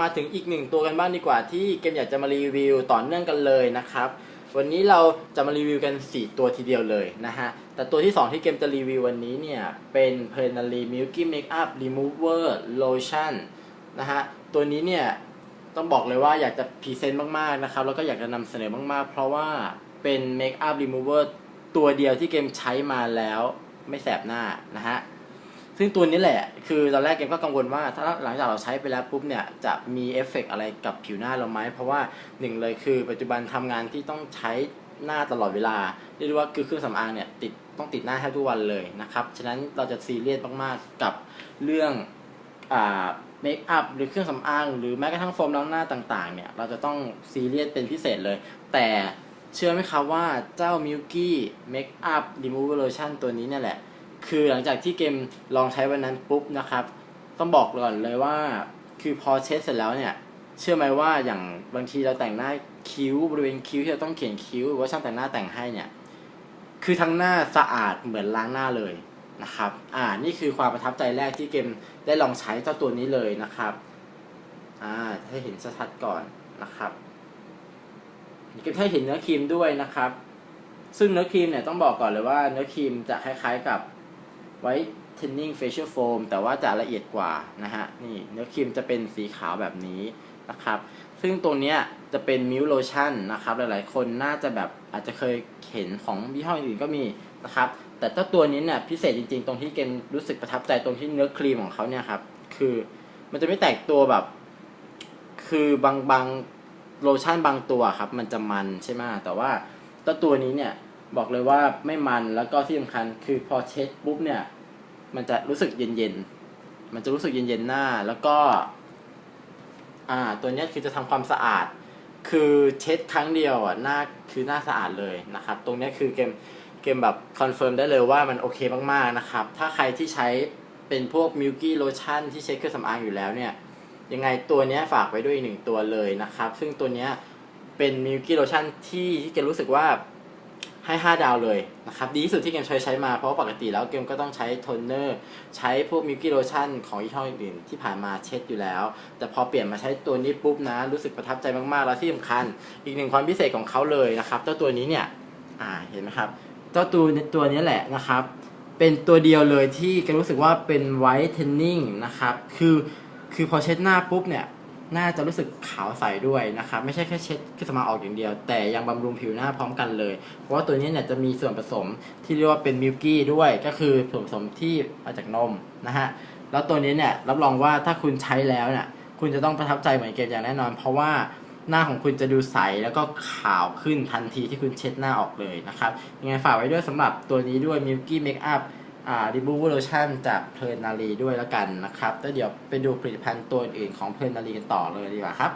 มาถึงอีกหนึ่งตัวกันบ้างดีกว่าที่เกมอยากจะมารีวิวต่อเนื่องกันเลยนะครับ วันนี้เราจะมารีวิวกัน 4 ตัวทีเดียวเลยนะฮะ แต่ตัวที่ 2 ที่เกมจะรีวิววันนี้เนี่ย เป็น p e r n a l y Milky Makeup Remover Lotion นะฮะ ตัวนี้เนี่ย ต้องบอกเลยว่าอยากจะพรีเซนต์มากๆนะครับ แล้วก็อยากจะนำเสนอมากๆ เพราะว่าเป็น Makeup Remover ตัวเดียวที่เกมใช้มาแล้วไม่แสบหน้านะฮะ ซึ่งตัวนี้แหละ คือตอนแรกเกมก็กังวลว่า ถ้าหลังจากเราใช้ไปแล้วปุ๊บเนี่ย จะมีเอฟเฟกต์อะไรกับผิวหน้าเราไหม เพราะว่าหนึ่งเลยคือปัจจุบันทำงานที่ต้องใช้หน้าตลอดเวลา เรียกว่าคือเครื่องสำอางเนี่ยติดต้องติดหน้าแทบทุกวันเลยนะครับ ฉะนั้นเราจะซีเรียสมากๆกับเรื่องอ่าเมคอัพหรือเครื่องสำอางหรือแม้กระทั่งโฟมล้างหน้าต่างๆเนี่ยเราจะต้องซีเรียสเป็นพิเศษเลย แต่เชื่อไหมครับว่าเจ้า Milky Makeup Remover Lotion ตัวนี้เนี่ยแหละ คือหลังจากที่เกมลองใช้วันนั้นปุ๊บนะครับ ต้องบอกก่อนเลยว่า คือพอเช็ดเสร็จแล้วเนี่ย เชื่อไหมว่าอย่างบางทีเราแต่งหน้าคิ้วบริเวณคิ้วที่เราต้องเขียนคิ้วหรือว่าช่างแต่งหน้าแต่งให้เนี่ย คือทั้งหน้าสะอาดเหมือนล้างหน้าเลยนะครับ อ่า นี่คือความประทับใจแรกที่เกมได้ลองใช้เจ้าตัวนี้เลยนะครับ อ่า ให้เห็นชัดๆก่อนนะครับ เกมให้เห็นเนื้อครีมด้วยนะครับ ซึ่งเนื้อครีมเนี่ยต้องบอกก่อนเลยว่าเนื้อครีมจะคล้ายๆกับ ไว้ Tanning Facial Foam แต่ว่าจะละเอียดกว่านะฮะนี่เนื้อครีมจะเป็นสีขาวแบบนี้นะครับซึ่งตัวเนี้ยจะเป็นมิวโลชั่นนะครับหลายๆ คนน่าจะแบบอาจจะเคยเห็นของยี่ห้ออื่นก็มีนะครับแต่เจ้าตัวนี้เนี่ยพิเศษจริงๆ ตรงที่เกมรู้สึกประทับใจตรงที่เนื้อครีมของเขาเนี่ยครับคือมันจะไม่แตกตัวแบบ คือบางบางโลชั่นบางตัวครับ มันจะมันใช่ไหมแต่ว่าเจ้าตัวนี้เนี่ย บอกเลยว่าไม่มันแล้วก็ที่สำคัญคือพอเช็ดปุ๊บเนี่ย มันจะรู้สึกเย็นๆ มันจะรู้สึกเย็นๆหน้า แล้วก็ อ่า ตัวนี้คือจะทำความสะอาด คือเช็ดครั้งเดียวอะหน้าคือหน้าสะอาดเลยนะครับ ตรงนี้คือเกมเกมแบบคอนเฟิร์มได้เลยว่ามันโอเคมากๆนะครับ ถ้าใครที่ใช้เป็นพวกมิลกี้โลชั่นที่เช็ดเครื่องสำอางอยู่แล้วเนี่ย ยังไงตัวนี้ฝากไว้ด้วยอีกหนึ่งตัวเลยนะครับ ซึ่งตัวนี้เป็นมิลกี้โลชั่นที่ที่เกรู้สึกว่า ให้ 5 ดาวเลยนะครับดีที่สุดที่เกมใช้ใช้มาเพราะว่าปกติแล้วเกมก็ต้องใช้โทนเนอร์ใช้พวกมิลกี้โลชั่นของยี่ห้ออื่นๆที่ผ่านมาเช็ดอยู่แล้ว แต่พอเปลี่ยนมาใช้ตัวนี้ปุ๊บนะ รู้สึกประทับใจมากๆ แล้วที่สำคัญ อีกหนึ่งความพิเศษของเขาเลยนะครับเจ้าตัวนี้เนี่ยอ่าเห็นไหมครับเจ้าตัวตัวนี้แหละนะครับ เป็นตัวเดียวเลยที่เกรู้สึกว่าเป็นไวท์เทนนิ่งนะครับคือคือพอเช็ดหน้าปุ๊บเนี่ย น่าจะรู้สึกขาวใสด้วยนะครับไม่ใช่แค่เช็ดเครื่องสำอางออกอย่างเดียว แต่ยังบำรุงผิวหน้าพร้อมกันเลย เพราะว่าตัวนี้เนี่ยจะมีส่วนผสมที่เรียกว่าเป็นมิลกี้ด้วยก็คือส่วนผสมที่มาจากนมนะฮะแล้วตัวนี้เนี่ยรับรองว่าถ้าคุณใช้แล้วเนี่ยคุณจะต้องประทับใจเหมือนเกมอย่างแน่นอน เพราะว่าหน้าของคุณจะดูใสแล้วก็ขาวขึ้นทันทีที่คุณเช็ดหน้าออกเลยนะครับยังไงฝากไว้ด้วยสำหรับตัวนี้ด้วย Milky Makeup อ่า Remover Lotion จากเพลินนารีด้วยแล้วกันนะครับแล้วเดี๋ยวไปดูผลิตภัณฑ์ตัวอื่นของเพลินนารีกันต่อเลยดีกว่าครับ